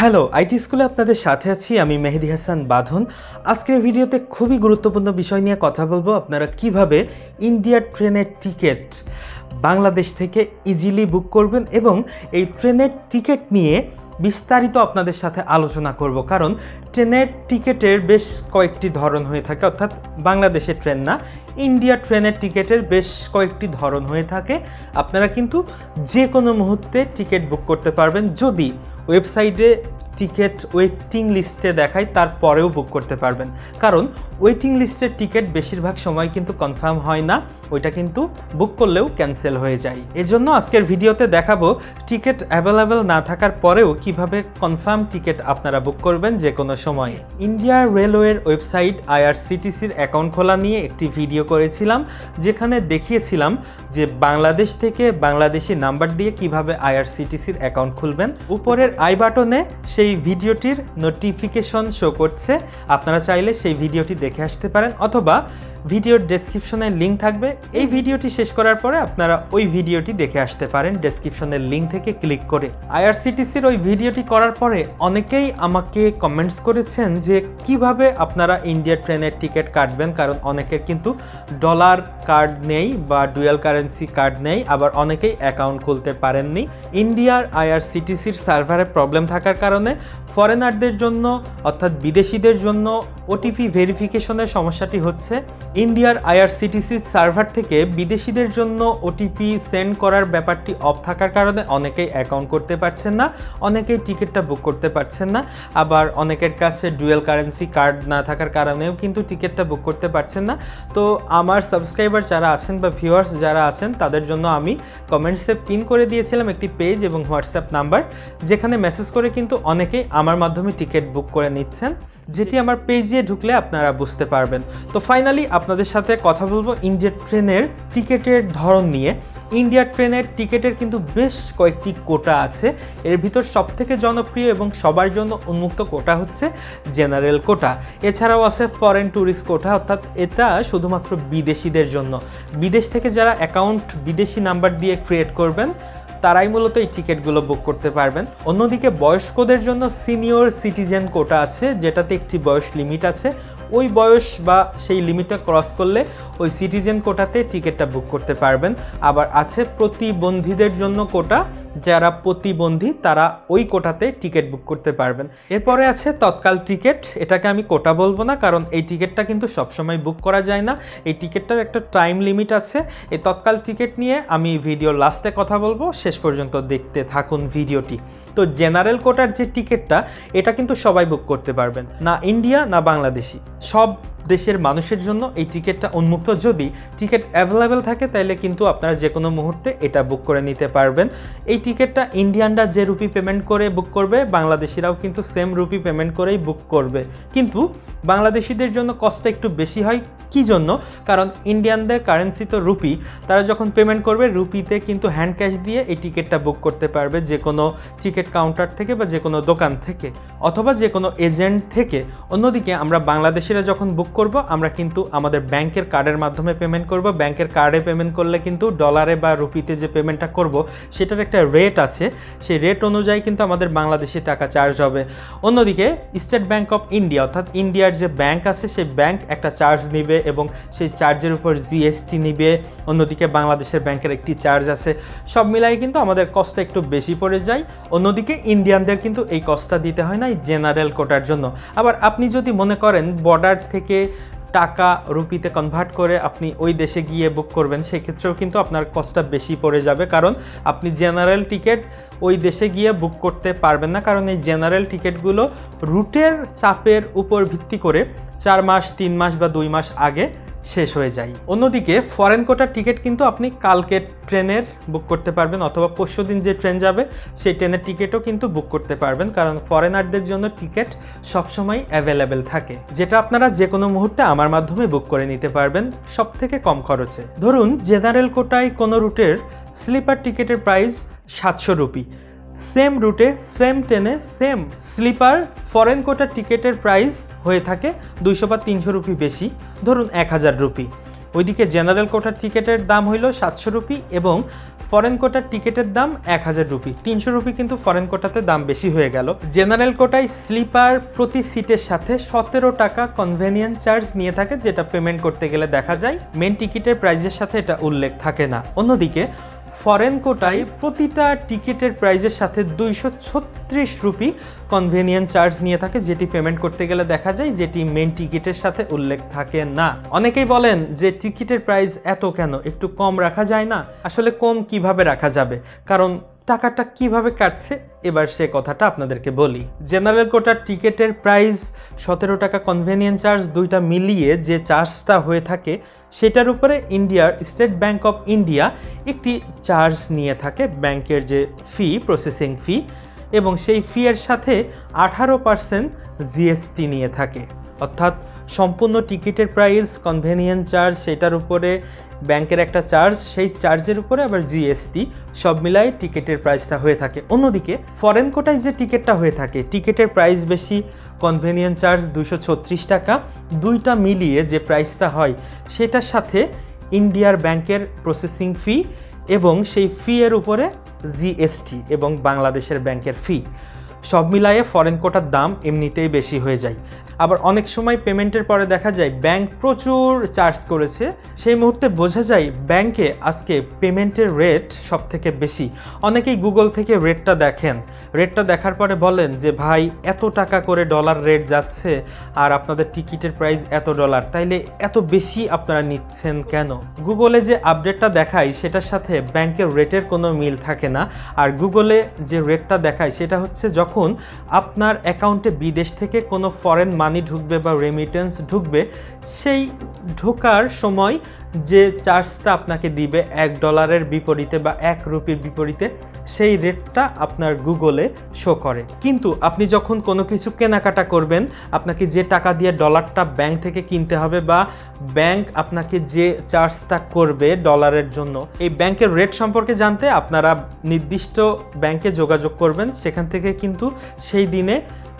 Hello IT স্কুলে আপনাদের সাথে আছি আমি মেহেদি হাসান বাঁধন। আজকের ভিডিওতে খুবই গুরুত্বপূর্ণ বিষয় নিয়ে কথা বলব আপনারা কীভাবে ইন্ডিয়ার ট্রেনের টিকিট বাংলাদেশ থেকে ইজিলি বুক করবেন এবং এই ট্রেনের টিকিট নিয়ে বিস্তারিত আপনাদের সাথে আলোচনা করব, কারণ ট্রেনের টিকিটের বেশ কয়েকটি ধরন হয়ে থাকে, অর্থাৎ বাংলাদেশের ট্রেন না, ইন্ডিয়া ট্রেনের টিকিটের বেশ কয়েকটি ধরন হয়ে থাকে। আপনারা কিন্তু যে কোনো মুহূর্তে টিকিট বুক করতে পারবেন, যদি ওয়েবসাইটে টিকিট ওয়েটিং লিস্টে দেখায়, তারপরেও বুক করতে পারবেন। কারণ ওয়েটিং লিস্টের টিকিট বেশিরভাগ সময় কিন্তু কনফার্ম হয় না। ওইটা কিন্তু বুক করলেও ক্যান্সেল হয়ে যায়। এজন্য আজকের ভিডিওতে দেখাবো টিকিট অ্যাভেলেবেল না থাকার পরেও কীভাবে কনফার্ম টিকিট আপনারা বুক করবেন যে কোনো সময়। ইন্ডিয়া রেলওয়ের ওয়েবসাইট আইআরসিটিসির অ্যাকাউন্ট খোলা নিয়ে একটি ভিডিও করেছিলাম, যেখানে দেখিয়েছিলাম যে বাংলাদেশ থেকে বাংলাদেশি নাম্বার দিয়ে কীভাবে আইআরসিটিসির অ্যাকাউন্ট খুলবেন। উপরের আই বাটনে সেই ভিডিওটির নোটিফিকেশন শো করছে। আপনারা চাইলে সেই ভিডিওটি দেখে আসতে পারেন অথবা ভিডিওর ডেসক্রিপশনে লিঙ্ক থাকবে। এই ভিডিওটি শেষ করার পরে আপনারা ওই ভিডিওটি দেখে আসতে পারেন ডেসক্রিপশনের লিঙ্ক থেকে ক্লিক করে। আইআরসিটিসির ওই ভিডিওটি করার পরে অনেকেই আমাকে কমেন্টস করেছেন যে কীভাবে আপনারা ইন্ডিয়া ট্রেনের টিকিট কাটবেন, কারণ অনেকের কিন্তু ডলার কার্ড নেই বা ডুয়াল কারেন্সি কার্ড নেই, আবার অনেকেই অ্যাকাউন্ট খুলতে পারেননি। ইন্ডিয়ার আইআরসিটিসির সার্ভারে প্রবলেম থাকার কারণে ফরেনারদের জন্য অর্থাৎ বিদেশিদের জন্য ওটিপি ভেরিফিকেশনের সমস্যাটি হচ্ছে, ইন্ডিয়ার আইআরসিটিসি সার্ভার থেকে বিদেশিদের জন্য ওটিপি সেন্ড করার ব্যাপারটি অফ থাকার কারণে অনেকেই অ্যাকাউন্ট করতে পারছেন না, অনেকেই টিকিটটা বুক করতে পারছেন না, আবার অনেকের কাছে ডুয়েল কারেন্সি কার্ড না থাকার কারণেও কিন্তু টিকিটটা বুক করতে পারছেন না। তো আমার সাবস্ক্রাইবার যারা আছেন বা ভিউয়ার্স যারা আছেন, তাদের জন্য আমি কমেন্টসে পিন করে দিয়েছিলাম একটি পেজ এবং হোয়াটসঅ্যাপ নাম্বার, যেখানে মেসেজ করে কিন্তু অনেকেই আমার মাধ্যমে টিকিট বুক করে নিচ্ছেন। যেটি আমার পেজে ঢুকলে আপনারা বুঝতে পারবেন। তো ফাইনালি আপনাদের সাথে কথা বলব ইন্ডিয়ার ট্রেনের টিকিটের ধরন নিয়ে। ইন্ডিয়া ট্রেনের টিকিটের কিন্তু বেশ কয়েকটি কোটা আছে। এর ভিতর সবথেকে জনপ্রিয় এবং সবার জন্য উন্মুক্ত কোটা হচ্ছে জেনারেল কোটা। এছাড়াও আছে ফরেন ট্যুরিস্ট কোটা, অর্থাৎ এটা শুধুমাত্র বিদেশিদের জন্য। বিদেশ থেকে যারা অ্যাকাউন্ট বিদেশি নাম্বার দিয়ে ক্রিয়েট করবেন তারাই মূলত এই টিকিটগুলো বুক করতে পারবেন। অন্যদিকে বয়স্কদের জন্য সিনিয়র সিটিজেন কোটা আছে, যেটাতে একটি বয়স লিমিট আছে। ওই বয়স বা সেই লিমিটটা ক্রস করলে ওই সিটিজেন কোটাতে টিকিটটা বুক করতে পারবেন। আবার আছে প্রতিবন্ধীদের জন্য কোটা যারা প্রতিবন্ধী, তারা ওই কোটাতে টিকিট বুক করতে পারবেন। এরপরে আছে তৎকাল টিকিট। এটাকে আমি কোটা বলব না, কারণ এই টিকিটটা কিন্তু সবসময় বুক করা যায় না। এই টিকিটটার একটা টাইম লিমিট আছে। এই তৎকাল টিকিট নিয়ে আমি ভিডিও লাস্টে কথা বলব। শেষ পর্যন্ত দেখতে থাকুন ভিডিওটি। তো জেনারেল কোটার যে টিকিটটা, এটা কিন্তু সবাই বুক করতে পারবেন। না ইন্ডিয়া, না বাংলাদেশি। সব দেশের মানুষের জন্য এই টিকিটটা উন্মুক্ত। যদি টিকিট অ্যাভেলেবেল থাকে, তাহলে কিন্তু আপনারা যে কোনো মুহূর্তে এটা বুক করে নিতে পারবেন। এই টিকিটটা ইন্ডিয়ানরা যে রুপি পেমেন্ট করে বুক করবে, বাংলাদেশিরাও কিন্তু সেম রুপি পেমেন্ট করেই বুক করবে। কিন্তু বাংলাদেশিদের জন্য কস্টটা একটু বেশি হয়, কি জন্য? কারণ ইন্ডিয়ানদের কারেন্সি তো রুপি তারা যখন পেমেন্ট করবে রুপিতে কিন্তু হ্যান্ড ক্যাশ দিয়ে এই টিকিটটা বুক করতে পারবে যে কোনো টিকিট কাউন্টার থেকে বা যে কোনো দোকান থেকে অথবা যে কোনো এজেন্ট থেকে। অন্যদিকে আমরা বাংলাদেশিরা যখন বুক করব, আমরা কিন্তু আমাদের ব্যাংকের কার্ডের মাধ্যমে পেমেন্ট করব। ব্যাংকের কার্ডে পেমেন্ট করলে কিন্তু ডলারে বা রুপিতে যে পেমেন্টটা করব, সেটার একটা রেট আছে। সেই রেট অনুযায়ী কিন্তু আমাদের বাংলাদেশি টাকা চার্জ হবে। অন্যদিকে স্টেট ব্যাংক অফ ইন্ডিয়া, অর্থাৎ ইন্ডিয়ার যে ব্যাংক আছে, সেই ব্যাংক একটা চার্জ নিবে এবং সেই চার্জের উপর জিএসটি নিবে। অন্যদিকে বাংলাদেশের ব্যাংকের একটি চার্জ আছে। সব মিলাই কিন্তু আমাদের কস্টটা একটু বেশি পড়ে যায়। অন্যদিকে ইন্ডিয়ানদের কিন্তু এই কস্টটা দিতে হয় না এই জেনারেল কোটার জন্য। আবার আপনি যদি মনে করেন বর্ডার থেকে টাকা রুপিতে কনভার্ট করে আপনি ওই দেশে গিয়ে বুক করবেন, সেক্ষেত্রেও কিন্তু আপনার কস্টটা বেশি পড়ে যাবে। কারণ আপনি জেনারেল টিকিট ওই দেশে গিয়ে বুক করতে পারবেন না। কারণ এই জেনারেল টিকিটগুলো রুটের চাপের উপর ভিত্তি করে চার মাস, তিন মাস বা দুই মাস আগে শেষ হয়ে যায়। অন্যদিকে ফরেন কোটার টিকিট কিন্তু আপনি কালকে ট্রেনের বুক করতে পারবেন অথবা পরশু দিন যে ট্রেন যাবে, সেই ট্রেনের টিকিটও কিন্তু বুক করতে পারবেন। কারণ ফরেনারদের জন্য টিকিট সবসময় অ্যাভেলেবেল থাকে। যেটা আপনারা যে কোনো মুহূর্তে আমার মাধ্যমে বুক করে নিতে পারবেন সব থেকে কম খরচে। ধরুন জেনারেল কোটায় কোনো রুটের স্লিপার টিকিটের প্রাইস সাতশো রুপি সেম রুটে, সেম ট্রেনে, সেম স্লিপার ফরেন কোটার টিকিটের প্রাইস হয়ে থাকে দুইশো বা তিনশো রুপি বেশি, ধরুন এক হাজার রুপি। ওইদিকে জেনারেল কোটার টিকিটের দাম হইল সাতশো রুপি এবং ফরেন কোটার টিকিটের দাম এক হাজার রুপি। তিনশো রুপি কিন্তু ফরেন কোটাতে দাম বেশি হয়ে গেল। জেনারেল কোটায় স্লিপার প্রতি সিটের সাথে সতেরো টাকা কনভেনিয়েন্স চার্জ নিয়ে থাকে, যেটা পেমেন্ট করতে গেলে দেখা যায়। মেন টিকিটের প্রাইজের সাথে এটা উল্লেখ থাকে না। অন্যদিকে ফরেন কোটায় প্রতিটা টিকিটের প্রাইজের সাথে দুইশো ছত্রিশ রুপি কনভেনিয়েন্স চার্জ নিয়ে থাকে, যেটি পেমেন্ট করতে গেলে দেখা যায় যেটি মেন টিকিটের সাথে উল্লেখ থাকে না। অনেকেই বলেন যে টিকিটের প্রাইস এত কেন? একটু কম রাখা যায় না? আসলে কম কীভাবে রাখা যাবে? কারণ টাকাটা কীভাবে কাটছে? এবার সে কথাটা আপনাদেরকে বলি। জেনারেল কোটার টিকিটের প্রাইস সতেরো টাকা কনভেনিয়েন্স চার্জ দুইটা মিলিয়ে যে চার্জটা হয়ে থাকে সেটার উপরে ইন্ডিয়ার স্টেট ব্যাঙ্ক অফ ইন্ডিয়া একটি চার্জ নিয়ে থাকে ব্যাংকের যে ফি প্রসেসিং ফি এবং সেই ফি এর সাথে আঠারো পার্সেন্ট জিএসটি নিয়ে থাকে। অর্থাৎ সম্পূর্ণ টিকিটের প্রাইস কনভেনিয়েন্স চার্জ সেটার উপরে ব্যাংকের একটা চার্জ সেই চার্জের উপরে আবার জিএসটি সব মিলাই টিকিটের প্রাইসটা হয়ে থাকে। অন্যদিকে ফরেন কোটায় যে টিকিটটা হয়ে থাকে, টিকিটের প্রাইস বেশি কনভেনিয়েন্স চার্জ দুশো ছত্রিশ টাকা, দুইটা মিলিয়ে যে প্রাইসটা হয়, সেটার সাথে ইন্ডিয়ার ব্যাংকের প্রসেসিং ফি এবং সেই ফি এর উপরে জিএসটি এবং বাংলাদেশের ব্যাংকের ফি সব মিলায়ে ফরেন কোটার দাম এমনিতেই বেশি হয়ে যায়। আবার অনেক সময় পেমেন্টের পরে দেখা যায় ব্যাংক প্রচুর চার্জ করেছে। সেই মুহূর্তে বোঝা যায় ব্যাংকে আজকে পেমেন্টের রেট সব থেকে বেশি। অনেকেই গুগল থেকে রেটটা দেখেন। রেটটা দেখার পরে বলেন যে, ভাই, এত টাকা করে ডলার রেট যাচ্ছে আর আপনাদের টিকিটের প্রাইস এত ডলার, তাইলে এত বেশি আপনারা নিচ্ছেন কেন? গুগলে যে আপডেটটা দেখায় সেটার সাথে ব্যাংকের রেটের কোনো মিল থাকে না। আর গুগলে যে রেটটা দেখায় সেটা হচ্ছে যখন আপনার অ্যাকাউন্টে বিদেশ থেকে কোনো ফরেন মানি ঢুকবে বা রেমিটেন্স ঢুকবে, সেই ঢোকার সময় যে চার্জটা আপনাকে দিবে এক ডলারের বিপরীতে বা এক রুপির বিপরীতে, সেই রেটটা আপনার গুগলে শো করে। কিন্তু আপনি যখন কোনো কিছু কেনাকাটা করবেন, আপনাকে যে টাকা দিয়ে ডলারটা ব্যাংক থেকে কিনতে হবে বা ব্যাংক আপনাকে যে চার্জটা করবে ডলারের জন্য, এই ব্যাংকের রেট সম্পর্কে জানতে আপনারা নির্দিষ্ট ব্যাংকে যোগাযোগ করবেন। সেখান থেকে কিন্তু সেই দিনে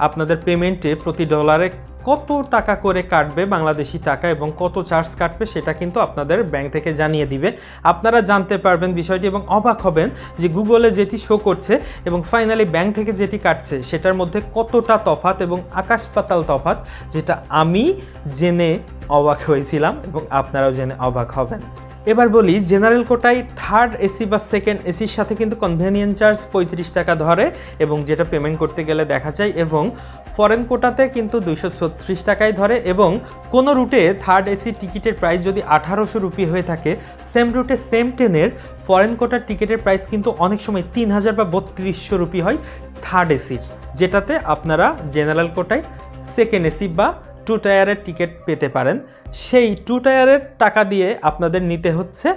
আপনাদের পেমেন্টে প্রতি ডলারে কত টাকা করে কাটবে বাংলাদেশি টাকা এবং কত চার্জ কাটবে সেটা কিন্তু আপনাদের ব্যাংক থেকে জানিয়ে দিবে। আপনারা জানতে পারবেন বিষয়টি এবং অবাক হবেন যে গুগলে যেটি শো করছে এবং ফাইনালি ব্যাংক থেকে যেটি কাটছে সেটার মধ্যে কতটা তফাত এবং আকাশ পাতাল তফাত, যেটা আমি জেনে অবাক হয়েছিলাম এবং আপনারাও জেনে অবাক হবেন। এবার বলি জেনারেল কোটায় থার্ড এসি বা সেকেন্ড এসির সাথে কিন্তু কনভেনিয়েন্স চার্জ পঁয়ত্রিশ টাকা ধরে এবং যেটা পেমেন্ট করতে গেলে দেখা যায় এবং ফরেন কোটাতে কিন্তু দুইশো ছত্রিশ টাকায় ধরে এবং কোনো রুটে থার্ড এসি টিকিটের প্রাইস যদি আঠারোশো রুপি হয়ে থাকে সেম রুটে সেম ট্রেনের ফরেন কোটার টিকিটের প্রাইস কিন্তু অনেক সময় তিন হাজার বা বত্রিশশো রুপি হয় থার্ড এসির যেটাতে আপনারা জেনারেল কোটায় সেকেন্ড এসি বা টু টায়ারের টিকিট পেতে পারেন। সেই টু টায়ারের টাকা দিয়ে আপনাদের নিতে হচ্ছে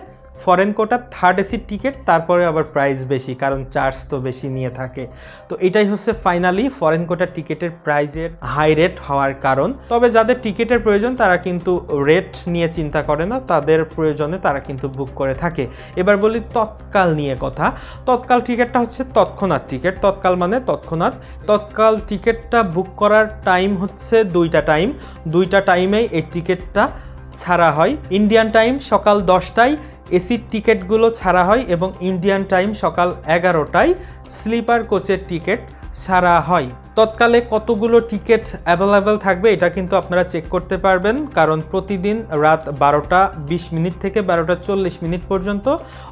ফরেন কোটা থার্ড এসির টিকিট তারপরে আবার প্রাইস বেশি, কারণ চার্জ তো বেশি নিয়ে থাকে। তো এটাই হচ্ছে ফাইনালি ফরেন কোটার টিকিটের প্রাইজের হাই রেট হওয়ার কারণ। তবে যাদের টিকিটের প্রয়োজন, তারা কিন্তু রেট নিয়ে চিন্তা করে না, তাদের প্রয়োজনে তারা কিন্তু বুক করে থাকে। এবার বলি তৎকাল নিয়ে কথা। তৎকাল টিকিটটা হচ্ছে তৎক্ষণাৎ টিকিট তৎকাল মানে তৎক্ষণাৎ। তৎকাল টিকিটটা বুক করার টাইম হচ্ছে দুইটা টাইম দুইটা টাইমেই এই টিকিটটা ছাড়া হয়। ইন্ডিয়ান টাইম সকাল দশটায় এসির টিকিটগুলো ছাড়া হয় এবং ইন্ডিয়ান টাইম সকাল এগারোটায় স্লিপার কোচের টিকিট ছাড়া হয়। তৎকালে কতগুলো টিকিট অ্যাভেলেবেল থাকবে এটা কিন্তু আপনারা চেক করতে পারবেন, কারণ প্রতিদিন রাত বারোটা বিশ মিনিট থেকে বারোটা চল্লিশ মিনিট পর্যন্ত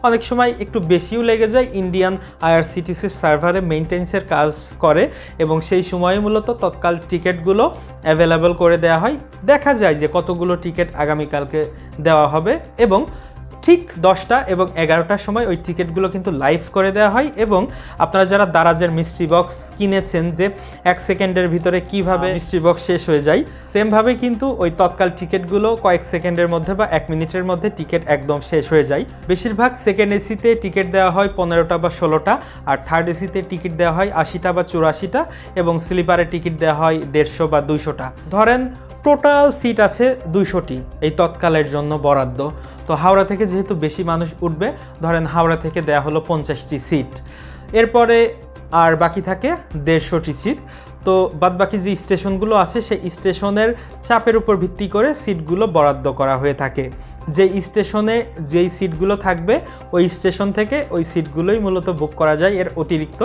অনেক সময় একটু বেশিও লেগে যায়। ইন্ডিয়ান আইআরসিটিসির সার্ভারে মেনটেন্সের কাজ করে এবং সেই সময়ে মূলত তৎকাল টিকিটগুলো অ্যাভেলেবেল করে দেওয়া হয়। দেখা যায় যে কতগুলো টিকিট আগামীকালকে দেওয়া হবে এবং ঠিক দশটা এবং এগারোটার সময় ওই টিকিটগুলো কিন্তু লাইভ করে দেওয়া হয় এবং আপনারা যারা দারাজের মিস্ট্রি বক্স কিনেছেন যে এক সেকেন্ডের ভিতরে কীভাবে মিস্ট্রি বক্স শেষ হয়ে যায় সেমভাবে কিন্তু ওই তৎকাল টিকিটগুলো কয়েক সেকেন্ডের মধ্যে বা এক মিনিটের মধ্যে টিকিট একদম শেষ হয়ে যায়। বেশিরভাগ সেকেন্ড এসিতে টিকিট দেওয়া হয় পনেরোটা বা ষোলোটা আর থার্ড এসিতে টিকিট দেওয়া হয় আশিটা বা চুরাশিটা এবং স্লিপারে টিকিট দেওয়া হয় দেড়শো বা দুইশোটা। ধরেন টোটাল সিট আছে দুইশোটি এই তৎকালের জন্য বরাদ্দ। তো হাওড়া থেকে যেহেতু বেশি মানুষ উঠবে, ধরেন হাওড়া থেকে দেয়া হলো পঞ্চাশটি সিট। এরপরে আর বাকি থাকে দেড়শোটি সিট। তো বাদ বাকি যে স্টেশনগুলো আছে, সেই স্টেশনের চাপের উপর ভিত্তি করে সিটগুলো বরাদ্দ করা হয়ে থাকে। যে স্টেশনে যেই সিটগুলো থাকবে, ওই স্টেশন থেকে ওই সিটগুলোই মূলত বুক করা যায়। এর অতিরিক্ত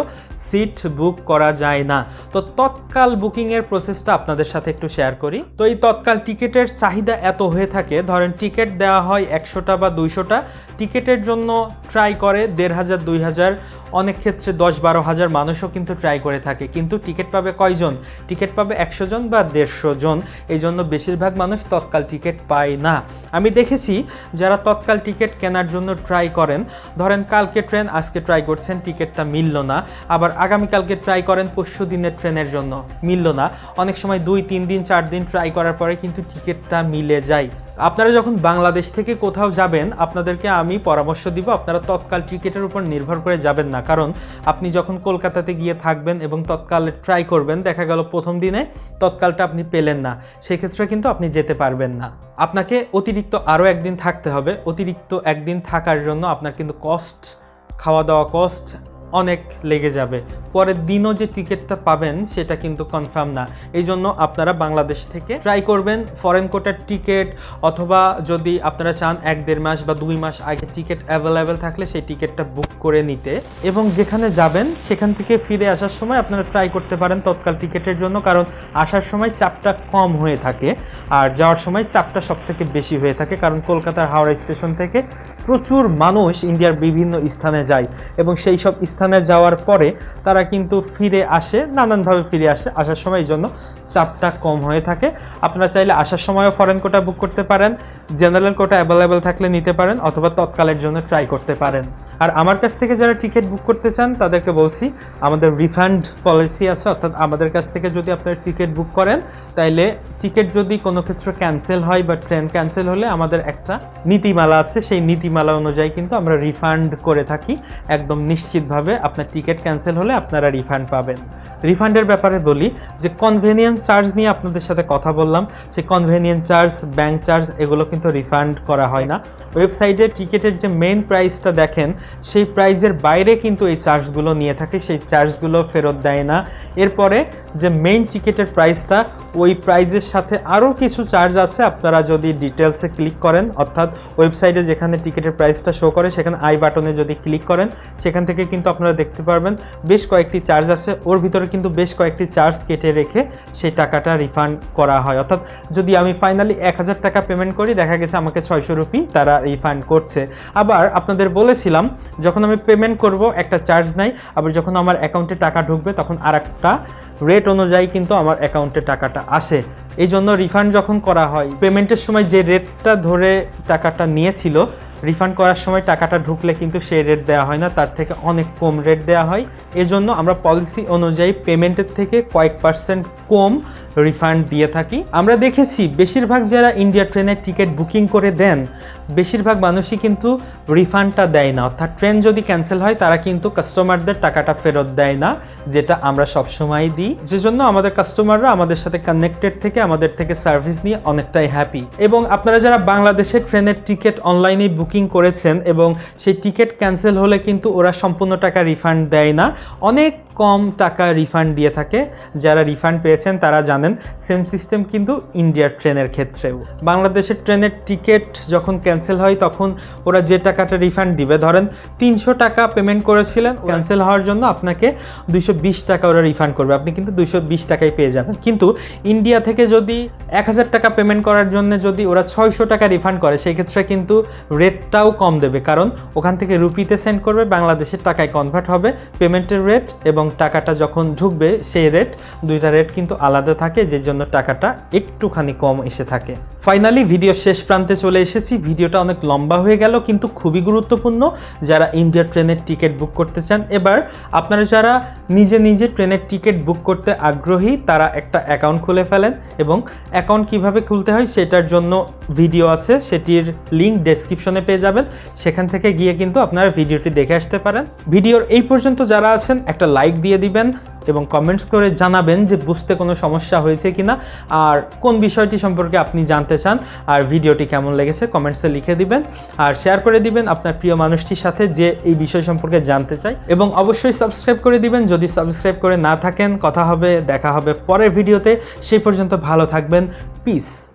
সিট বুক করা যায় না। তো তৎকাল বুকিংয়ের প্রসেসটা আপনাদের সাথে একটু শেয়ার করি। তো এই তৎকাল টিকিটের চাহিদা এত হয়ে থাকে, ধরেন টিকিট দেওয়া হয় একশোটা বা দুইশোটা টিকিটের জন্য ট্রাই করে দেড় হাজার, দুই হাজার, অনেক ক্ষেত্রে দশ বারো হাজার মানুষও কিন্তু ট্রাই করে থাকে। কিন্তু টিকিট পাবে কয়জন? টিকিট পাবে একশো জন বা দেড়শো জন। এই জন্য বেশিরভাগ মানুষ তৎকাল টিকিট পায় না। আমি দেখেছি যারা তৎকাল টিকিট কেনার জন্য ট্রাই করেন, ধরেন কালকে ট্রেন, আজকে ট্রাই করছেন, টিকিটটা মিলল না। আবার আগামীকালকে ট্রাই করেন, পরশু দিনের ট্রেনের জন্য মিলল না। অনেক সময় দুই, তিন দিন, চার দিন ট্রাই করার পরে কিন্তু টিকিটটা মিলে যায়। আপনারা যখন বাংলাদেশ থেকে কোথাও যাবেন, আপনাদেরকে আমি পরামর্শ দিব, আপনারা তৎকাল টিকিটের উপর নির্ভর করে যাবেন না। কারণ আপনি যখন কলকাতাতে গিয়ে থাকবেন এবং তৎকালে ট্রাই করবেন, দেখা গেল প্রথম দিনে তৎকালটা আপনি পেলেন না। সেক্ষেত্রে কিন্তু আপনি যেতে পারবেন না। আপনাকে অতিরিক্ত আরও একদিন থাকতে হবে। অতিরিক্ত একদিন থাকার জন্য আপনার কিন্তু কস্ট খাওয়া দাওয়া কস্ট অনেক লেগে যাবে। পরের দিনও যে টিকিটটা পাবেন, সেটা কিন্তু কনফার্ম না। এই জন্য আপনারা বাংলাদেশ থেকে ট্রাই করবেন ফরেন কোটার টিকিট অথবা যদি আপনারা চান এক দেড় মাস বা দুই মাস আগে টিকিট অ্যাভেলেবেল থাকলে সেই টিকিটটা বুক করে নিতে। এবং যেখানে যাবেন, সেখান থেকে ফিরে আসার সময় আপনারা ট্রাই করতে পারেন তৎকাল টিকিটের জন্য, কারণ আসার সময় চাপটা কম হয়ে থাকে। আর যাওয়ার সময় চাপটা সব থেকে বেশি হয়ে থাকে, কারণ কলকাতার হাওড়া স্টেশন থেকে প্রচুর মানুষ ইন্ডিয়ার বিভিন্ন স্থানে যায় এবং সেই সব স্থানে যাওয়ার পরে তারা কিন্তু ফিরে আসে, নানানভাবে ফিরে আসে আসার সময় এই জন্য চাপটা কম হয়ে থাকে। আপনারা চাইলে আসার সময়ও ফরেন কোটা বুক করতে পারেন জেনারেল কোটা অ্যাভেলেবেল থাকলে নিতে পারেন অথবা তৎকালের জন্য ট্রাই করতে পারেন। আর আমার কাছ থেকে যারা টিকিট বুক করতে চান, তাদেরকে বলছি, আমাদের রিফান্ড পলিসি আছে, অর্থাৎ আমাদের কাছ থেকে যদি আপনারা টিকিট বুক করেন, তাইলে টিকিট যদি কোনো ক্ষেত্রে ক্যান্সেল হয় বা ট্রেন ক্যান্সেল হলে আমাদের একটা নীতিমালা আছে, সেই নীতিমালা অনুযায়ী কিন্তু আমরা রিফান্ড করে থাকি। একদম নিশ্চিতভাবে আপনার টিকিট ক্যান্সেল হলে আপনারা রিফান্ড পাবেন। রিফান্ডের ব্যাপারে বলি যে কনভেনিয়েন্স চার্জ নিয়ে আপনাদের সাথে কথা বললাম। সেই কনভেনিয়েন্স চার্জ ব্যাংক চার্জ এগুলো কিন্তু রিফান্ড করা হয় না। ওয়েবসাইটে টিকিটের যে মেইন প্রাইসটা দেখেন সেই প্রাইজের বাইরে কিন্তু এই চার্জগুলো নিয়ে থাকে, সেই চার্জগুলো ফেরত দেয় না। এরপরে যে মেইন টিকিটের প্রাইসটা ওই প্রাইজের সাথে আরও কিছু চার্জ আছে, আপনারা যদি ডিটেলসে ক্লিক করেন, অর্থাৎ ওয়েবসাইটে যেখানে টিকিটের প্রাইসটা শো করে, সেখানে আই বাটনে যদি ক্লিক করেন, সেখান থেকে কিন্তু আপনারা দেখতে পারবেন বেশ কয়েকটি চার্জ আছে। ওর ভিতরে কিন্তু বেশ কয়েকটি চার্জ কেটে রেখে সেই টাকাটা রিফান্ড করা হয়। অর্থাৎ যদি আমি ফাইনালি এক হাজার টাকা পেমেন্ট করি, দেখা গেছে আমাকে ছয়শো রুপি তারা রিফান্ড করছে। আবার আপনাদের বলেছিলাম, যখন আমি পেমেন্ট করব, একটা চার্জ নাই, আবার যখন আমার অ্যাকাউন্টে টাকা ঢুকবে, তখন আর একটা রেট অনুযায়ী কিন্তু আমার অ্যাকাউন্টে টাকাটা আসে। এই জন্য রিফান্ড যখন করা হয় পেমেন্টের সময় যে রেটটা ধরে টাকাটা নিয়েছিল রিফান্ড করার সময় টাকাটা ঢুকলে কিন্তু সেই রেট দেওয়া হয় না, তার থেকে অনেক কম রেট দেওয়া হয়। এজন্য আমরা পলিসি অনুযায়ী পেমেন্টের থেকে কয়েক পার্সেন্ট কম রিফান্ড দিয়ে থাকি। আমরা দেখেছি বেশিরভাগ যারা ইন্ডিয়া ট্রেনের টিকিট বুকিং করে দেন, বেশিরভাগ মানুষই কিন্তু রিফান্ডটা দেয় না। অর্থাৎ ট্রেন যদি ক্যান্সেল হয়, তারা কিন্তু কাস্টমারদের টাকাটা ফেরত দেয় না, যেটা আমরা সবসময় দিই। যেজন্য আমাদের কাস্টমাররা আমাদের সাথে কানেক্টেড থেকে, আমাদের থেকে সার্ভিস নিয়ে অনেকটাই হ্যাপি এবং আপনারা যারা বাংলাদেশে ট্রেনের টিকিট অনলাইনে বুকিং করেছেন, এবং সেই টিকিট ক্যান্সেল হলে কিন্তু ওরা সম্পূর্ণ টাকা রিফান্ড দেয় না। অনেক কম টাকা রিফান্ড দিয়ে থাকে। যারা রিফান্ড পেয়েছেন তারা জানেন সেম সিস্টেম কিন্তু ইন্ডিয়ার ট্রেনের ক্ষেত্রেও। বাংলাদেশের ট্রেনের টিকিট যখন ক্যান্সেল হয় তখন ওরা যে টাকাটা রিফান্ড দিবে ধরেন তিনশো টাকা পেমেন্ট করেছিলেন ক্যান্সেল হওয়ার জন্য আপনাকে দুইশো বিশ টাকা ওরা রিফান্ড করবে। আপনি কিন্তু দুইশো বিশ টাকায় পেয়ে যাবেন। কিন্তু ইন্ডিয়া থেকে যদি এক হাজার টাকা পেমেন্ট করার জন্য যদি ওরা ছয়শো টাকা রিফান্ড করে সেই ক্ষেত্রে কিন্তু রেটটাও কম দেবে। কারণ ওখান থেকে রুপিতে সেন্ড করবে বাংলাদেশের টাকায় কনভার্ট হবে পেমেন্টের রেট এবং টাকাটা যখন ঢুকবে, সেই রেট দুইটা রেট কিন্তু আলাদা থাকে যে জন্য টাকাটা একটুখানি কম এসে থাকে। ফাইনালি ভিডিও শেষ প্রান্তে চলে এসেছি। ভিডিওটা অনেক লম্বা হয়ে গেল, কিন্তু খুবই গুরুত্বপূর্ণ। যারা ইন্ডিয়া ট্রেনের টিকিট বুক করতে চান, এবার আপনারা যারা নিজে নিজে ট্রেনের টিকিট বুক করতে আগ্রহী, তারা একটা অ্যাকাউন্ট খুলে ফেলেন এবং অ্যাকাউন্ট কীভাবে খুলতে হয়, সেটার জন্য ভিডিও আছে, সেটির লিঙ্ক ডেসক্রিপশনে পেয়ে যাবেন। সেখান থেকে গিয়ে কিন্তু আপনারা ভিডিওটি দেখে আসতে পারেন। ভিডিওর এই পর্যন্ত যারা আছেন, একটা লাইক দিয়ে দিবেন এবং কমেন্টস করে জানাবেন যে বুঝতে কোনো সমস্যা হয়েছে কিনা আর কোন বিষয়টি সম্পর্কে আপনি জানতে চান আর ভিডিওটি কেমন লেগেছে কমেন্টসে লিখে দিবেন আর শেয়ার করে দিবেন আপনার প্রিয় মানুষটির সাথে যে এই বিষয় সম্পর্কে জানতে চাই এবং অবশ্যই সাবস্ক্রাইব করে দিবেন। যদি সাবস্ক্রাইব করে না থাকেন, কথা হবে, দেখা হবে পরের ভিডিওতে। সেই পর্যন্ত ভালো থাকবেন। পিস